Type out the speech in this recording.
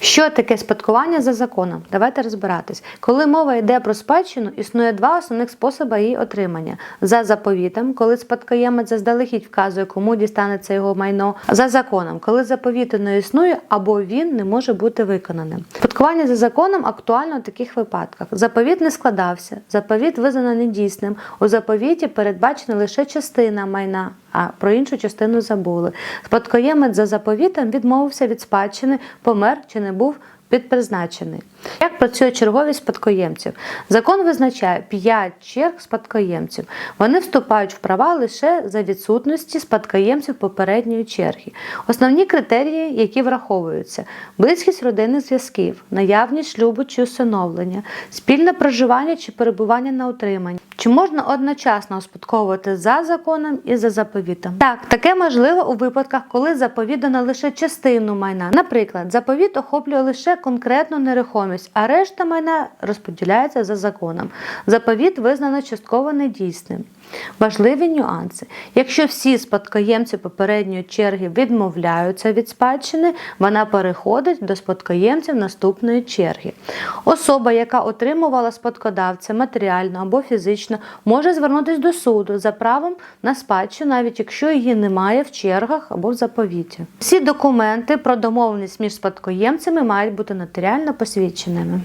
Що таке спадкування за законом? Давайте розбиратись. Коли мова йде про спадщину, існує два основних способи її отримання: за заповітом, коли спадкоємець заздалегідь вказує, кому дістанеться його майно, за законом, коли заповіту не існує або він не може бути виконаним. Спадкування за законом актуально в таких випадках: заповіт не складався, заповіт визнано недійсним. У заповіті передбачена лише частина майна. А про іншу частину забули. Спадкоємець за заповітом відмовився від спадщини, помер чи не був підпризначений. Як працює черговість спадкоємців? Закон визначає 5 черг спадкоємців. Вони вступають в права лише за відсутності спадкоємців попередньої черги. Основні критерії, які враховуються: близькість родинних зв'язків, наявність шлюбу чи усиновлення, спільне проживання чи перебування на утриманні. Чи можна одночасно успадковувати за законом і за заповітом? Так, таке можливо у випадках, коли заповідано лише частину майна. Наприклад, заповіт охоплює лише конкретну нерухомість, а решта майна розподіляється за законом. Заповіт визнано частково недійсним. Важливі нюанси. Якщо всі спадкоємці попередньої черги відмовляються від спадщини, вона переходить до спадкоємців наступної черги. Особа, яка отримувала спадкодавця матеріально або фізично, може звернутися до суду за правом на спадщину, навіть якщо її немає в чергах або в заповіті. Всі документи про домовленість між спадкоємцями мають бути нотаріально посвідченими.